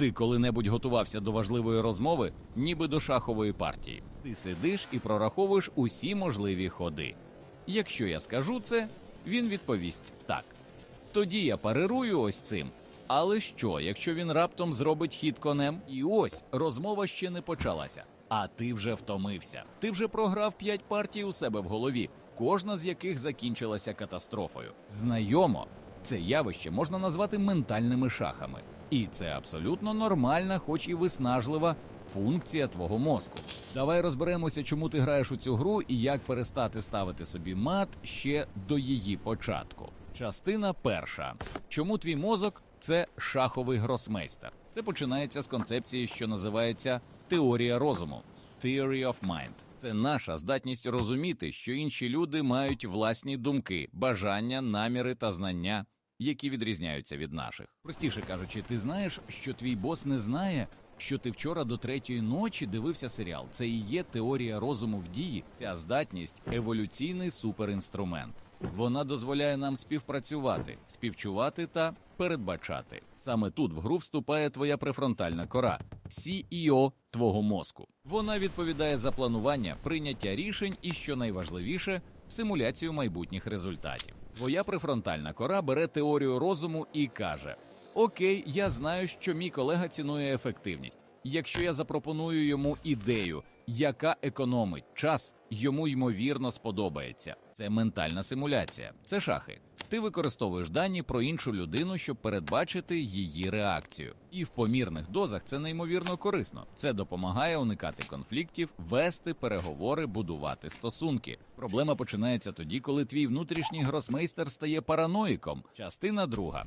Ти коли-небудь готувався до важливої розмови, ніби до шахової партії. Ти сидиш і прораховуєш усі можливі ходи. Якщо я скажу це, він відповість так. Тоді я парирую ось цим. Але що, якщо він раптом зробить хід конем? І ось розмова ще не почалася. А ти вже втомився. Ти вже програв п'ять партій у себе в голові, кожна з яких закінчилася катастрофою. Знайомо, це явище можна назвати ментальними шахами. І це абсолютно нормальна, хоч і виснажлива функція твого мозку. Давай розберемося, чому ти граєш у цю гру і як перестати ставити собі мат ще до її початку. Частина перша. Чому твій мозок це шаховий гросмейстер? Це починається з концепції, що називається теорія розуму. Theory of Mind. Це наша здатність розуміти, що інші люди мають власні думки, бажання, наміри та знання, які відрізняються від наших. Простіше кажучи, ти знаєш, що твій бос не знає, що ти вчора до третьої ночі дивився серіал. Це і є теорія розуму в дії. Ця здатність еволюційний суперінструмент. Вона дозволяє нам співпрацювати, співчувати та передбачати. Саме тут в гру вступає твоя префронтальна кора, CEO твого мозку. Вона відповідає за планування, прийняття рішень і, що найважливіше, симуляцію майбутніх результатів. Твоя префронтальна кора бере теорію розуму і каже: Окей, я знаю, що мій колега цінує ефективність. Якщо я запропоную йому ідею, яка економить час, йому ймовірно сподобається. Це ментальна симуляція, це шахи. Ти використовуєш дані про іншу людину, щоб передбачити її реакцію. І в помірних дозах це неймовірно корисно. Це допомагає уникати конфліктів, вести переговори, будувати стосунки. Проблема починається тоді, коли твій внутрішній гросмейстер стає параноїком. Частина друга.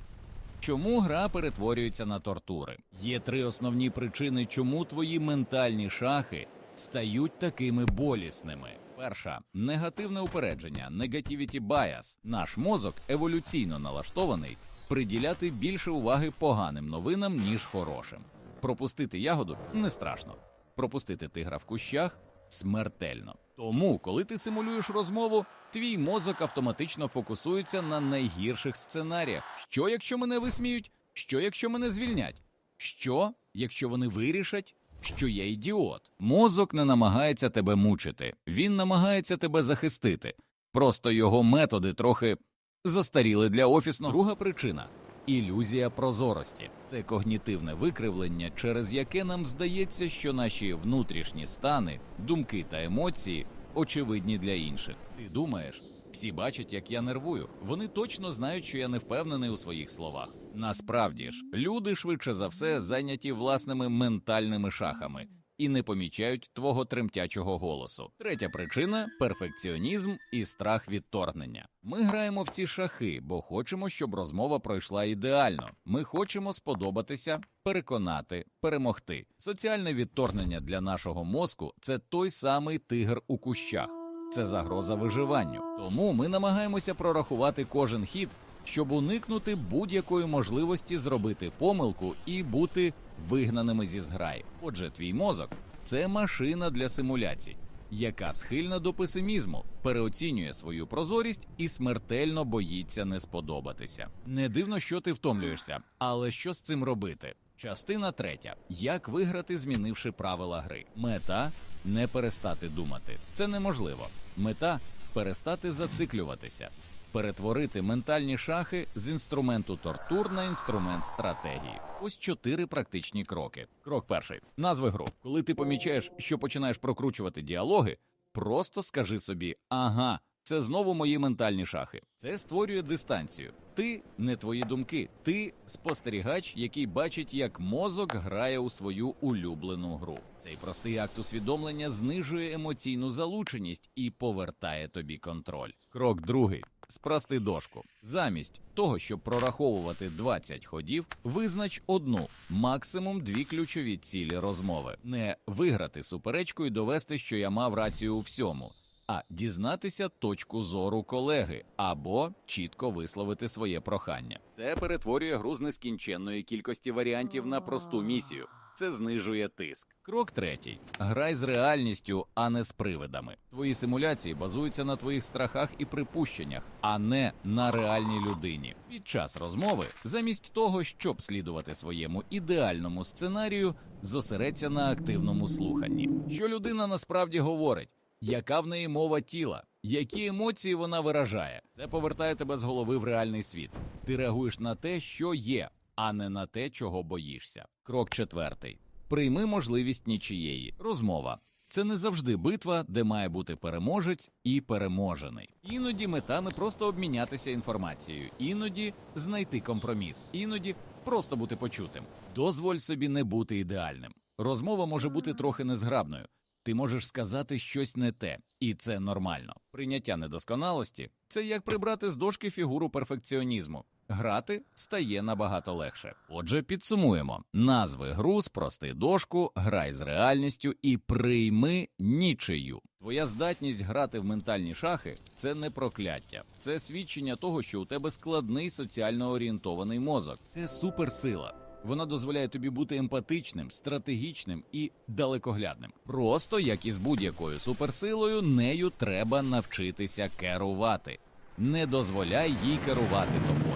Чому гра перетворюється на тортури? Є три основні причини, чому твої ментальні шахи стають такими болісними. Перша негативне упередження, negativity bias. Наш мозок еволюційно налаштований приділяти більше уваги поганим новинам, ніж хорошим. Пропустити ягоду не страшно. Пропустити тигра в кущах смертельно. Тому, коли ти симулюєш розмову, твій мозок автоматично фокусується на найгірших сценаріях. Що, якщо мене висміють? Що, якщо мене звільнять? Що, якщо вони вирішать, що я ідіот? Мозок не намагається тебе мучити, він намагається тебе захистити. Просто його методи трохи застаріли для офісного. Друга причина ілюзія прозорості. Це когнітивне викривлення, через яке нам здається, що наші внутрішні стани, думки та емоції очевидні для інших. Ти думаєш, всі бачать, як я нервую. Вони точно знають, що я не впевнений у своїх словах. Насправді ж, люди швидше за все зайняті власними ментальними шахами і не помічають твого тремтячого голосу. Третя причина перфекціонізм і страх відторгнення. Ми граємо в ці шахи, бо хочемо, щоб розмова пройшла ідеально. Ми хочемо сподобатися, переконати, перемогти. Соціальне відторгнення для нашого мозку це той самий тигр у кущах. Це загроза виживанню. Тому ми намагаємося прорахувати кожен хід, щоб уникнути будь-якої можливості зробити помилку і бути вигнаними зі зграї. Отже, твій мозок це машина для симуляцій, яка схильна до песимізму, переоцінює свою прозорість і смертельно боїться не сподобатися. Не дивно, що ти втомлюєшся, але що з цим робити? Частина третя: як виграти, змінивши правила гри. Мета не перестати думати. Це неможливо. Мета перестати зациклюватися, перетворити ментальні шахи з інструменту тортур на інструмент стратегії. Ось чотири практичні кроки. Крок перший: назви гру. Коли ти помічаєш, що починаєш прокручувати діалоги, просто скажи собі: ага. Це знову мої ментальні шахи. Це створює дистанцію. Ти не твої думки, ти спостерігач, який бачить, як мозок грає у свою улюблену гру. Цей простий акт усвідомлення знижує емоційну залученість і повертає тобі контроль. Крок другий. Спрости дошку. Замість того, щоб прораховувати 20 ходів, визнач одну, максимум дві ключові цілі розмови. Не виграти суперечку і довести, що я мав рацію у всьому, а дізнатися точку зору колеги або чітко висловити своє прохання. Це перетворює гру з нескінченної кількості варіантів на просту місію. Це знижує тиск. Крок третій: грай з реальністю, а не з привидами. Твої симуляції базуються на твоїх страхах і припущеннях, а не на реальній людині. Під час розмови, замість того, щоб слідувати своєму ідеальному сценарію, зосередься на активному слуханні. Що людина насправді говорить, яка в неї мова тіла, які емоції вона виражає. Це повертає тебе з голови в реальний світ. Ти реагуєш на те, що є, а не на те, чого боїшся. Крок четвертий: прийми можливість нічиєї. Розмова. Це не завжди битва, де має бути переможець і переможений. Іноді мета не просто обмінятися інформацією, іноді знайти компроміс, іноді просто бути почутим. Дозволь собі не бути ідеальним. Розмова може бути трохи незграбною. Ти можеш сказати щось не те, і це нормально. Прийняття недосконалості це як прибрати з дошки фігуру перфекціонізму. Грати стає набагато легше. Отже, підсумуємо: назви гру, спрости дошку, грай з реальністю і прийми нічию. Твоя здатність грати в ментальні шахи це не прокляття, це свідчення того, що у тебе складний соціально орієнтований мозок. Це суперсила. Вона дозволяє тобі бути емпатичним, стратегічним і далекоглядним. Просто як і з будь-якою суперсилою, нею треба навчитися керувати. Не дозволяй їй керувати тобою.